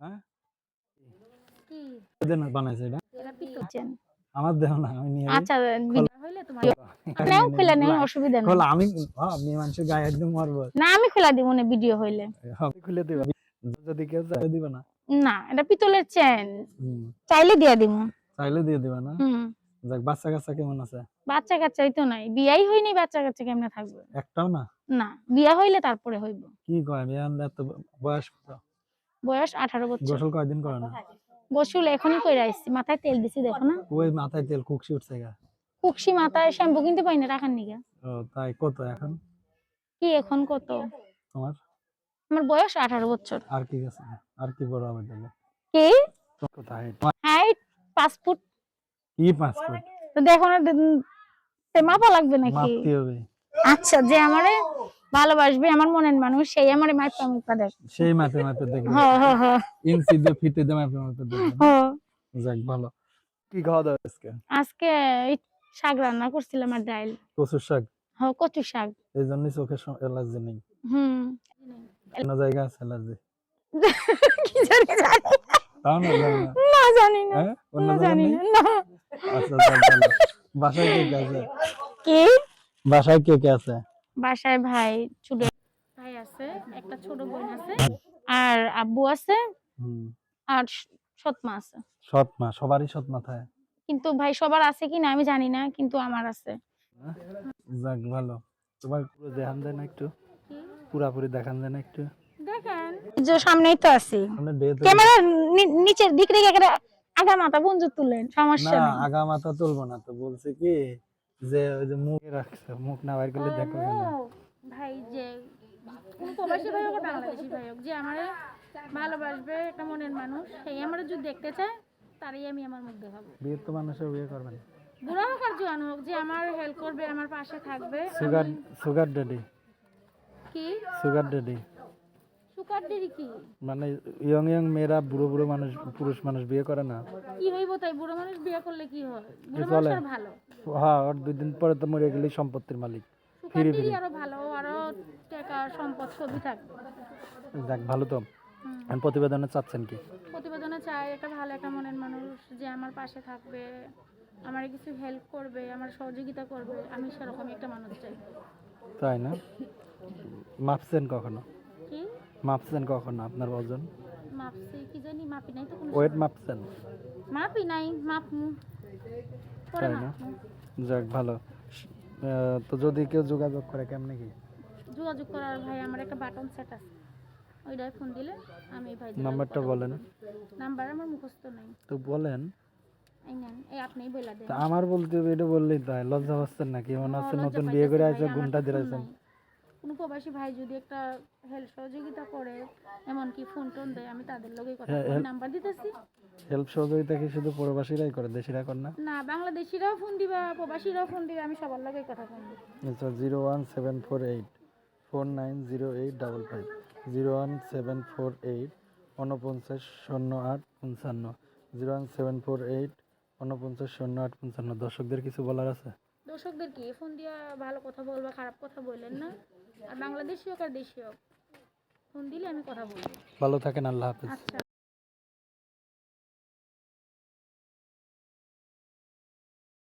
হ্যাঁ? কি ওদের না বানাইছে এটা? এটা আমার দেহ না আমি নিয়ে আচ্ছা হইলে তোমার নাও খুলে নেই অসুবিধা নেই। খোলা আমি হ্যাঁ, মানুষের গায়ে একদম মারবো। না আমি খুলে দিব না ভিডিও হইলে। আমি খুলে দিবা। যদি কেউ চাই দিবা না। না এটা পিতলের চেন চাইলে দিয়া দিব। চাইলে দিয়ে দিবা না? যাক বাচ্চা কাচ্চা কেমন আছে? বাচ্চা কাচ্চাই তো নাই। বিয়াই হয়নি বাচ্চা কাচ্চা কেমনে থাকবে? একটাও না? না বিয়া হইলে তারপরে হইব। কি কয় আনলে এত বয়স কত? বয়স আঠারো বছর। গোসল কয়দিন করে না? গোসল এখনই কইরা আসছি। মাথায় তেল দিছি দেখো না। ওই মাথায় তেল কুকসি উঠছে গা। কুকসি মাথায় শ্যাম্পু কিনতে পাই না রাখার নিগা। ও তাই কত এখন? কি এখন কত? তোমার? আমার বয়স আঠারো বছর। আর কি আছে আর কি বড় হবে তাহলে? কি? হাইট পাঁচ ফুট। কি পাসপোর্ট তো দেখো না মাপা লাগবে নাকি? আচ্ছা যে আমারে ভালোবাসবে আমার মনের মানুষ সেই আমার মাইপা দেখ সেই মাপে মাপে দেখবে হ হ হ ইঞ্চি দিয়ে ফিতে দিয়ে মাপে মাপে দেখবে হ। যাক ভালো। কি খাওয়া দাওয়া আজকে? আজকে শাক রান্না করছিলাম আর ডাইল। কচুর শাক? হ কচু শাক। এই জন্যই চোখে অ্যালার্জি নেই। হুম। অন্য জায়গা আছে অ্যালার্জি? কি জানি জানি। তাও না জানি না। জানি না। হ্যাঁ? অন্য জানি না না। আচ্ছা বাসায় কে কে আছে? কি? বাসায় কে কে আছে? বাসায় ভাই ছোট ভাই আছে একটা ছোট বোন আছে আর আব্বু আছে আর সৎমা আছে। সৎ মা সবারই সৎ মাথায় কিন্তু ভাই সবার আছে কি না আমি জানি না কিন্তু আমার আছে। যাক ভালো। তোমার পুরো দেখান দেয় না একটু পুরাপুরি দেখান দেয় না একটু। দেখেন। যে সামনেই তো আছি। ক্যামেরা নিচের দিক রেখে একটা আগা মাথা বঞ্জু তুলেন সমস্যা নেই। আগা মাথা তুলবো না তো বলছে কি যে ওই যে মুখ রাখছে মুখ না বাইর করলে দেখো ভাই যে কোন প্রবাসী ভাই হোক বাংলাদেশি ভাই হোক যে আমারে ভালোবাসবে একটা মনের মানুষ সেই আমারে যদি দেখতে চায় তারই আমি আমার মুখ দেখাবো। বিয়ে তো মানুষের বিয়ে করবেন। বুড়া হোক আর জোয়ান হোক যে আমার হেল্প করবে আমার পাশে থাকবে সুগার সুগার ড্যাডি কি? সুগার ড্যাডি কি? মানে ইয়ং ইয়ং মেয়েরা বুড়ো বুড়ো মানুষ পুরুষ মানুষ বিয়ে করে না। কি হইব তাই? বুড়ো মানুষ বিয়ে করলে কি হয়? বুড়ো মানুষ আর ভালো। হ্যাঁ ওর দুই দিন পরে তো মরে গেলেই সম্পত্তির মালিক। সুকার দেরি আরও ভালো আরও টাকা সম্পদ সবই থাকবে যাক ভালো তো। আমি প্রতিবেদনে চাচ্ছেন কি? প্রতিবেদনে চাই একটা ভালো একটা মনের মানুষ যে আমার পাশে থাকবে আমার কিছু হেল্প করবে আমার সহযোগিতা করবে। আমি সেরকমই একটা মানুষ চাই। তাই না? মাপছেন কখনো? মাপছেন কখনো আপনার ওজন? মাপছি কি জানি মাপি নাই তো কোনো ওয়েট মাপছেন? মাপি নাই মাপমু। পরে তাই না? মাপমু। যাক ভালো। আহ, তো যদি কেউ যোগাযোগ করে কেমনে কি? যোগাযোগ করার ভাই আমার একটা বাটন সেট আছে। ওইটাই ফোন দিলে আমি ভাই নাম্বারটা বলেন। নাম্বার আমার মুখস্থ নাই। তো বলেন। এই নেন এই আপনিই বলে দেন। তা আমার বলতে হবে এটা বললেই তাই লজ্জা পাচ্ছেন নাকি? মনে হচ্ছে নতুন বিয়ে করে আছে ঘুমটা দিয়েছেন। কোনো প্রবাসী ভাই যদি একটা হেল্প সহযোগিতা করে এমনকি ফোন টোন দেয় আমি তাদের লোকেই কথা হ্যাঁ, বলি। help- নাম্বার দিতেছি। হেল্প সহযোগিতা কি শুধু প্রবাসীরাই করে দেশিরা করে না? না বাংলাদেশিরাও ফোন দিবা প্রবাসীরাও ফোন দিবা আমি সবার লগেই কথা বলব আচ্ছা zero one seven four eight four nine zero eight double five zero one seven four eight উনপঞ্চাশ শূন্য আট পঞ্চান্ন zero one seven four eight উনপঞ্চাশ শূন্য আট পঞ্চান্ন। দর্শকদের কিছু বলার আছে? দর্শকদের কি ফোন দিয়া ভালো কথা বলবা খারাপ কথা বললেন না। আর বাংলাদেশি হোক আর দেশি হোক ফোন দিলে আমি কথা বলব। ভালো থাকেন আল্লাহ হাফিজ। আচ্ছা।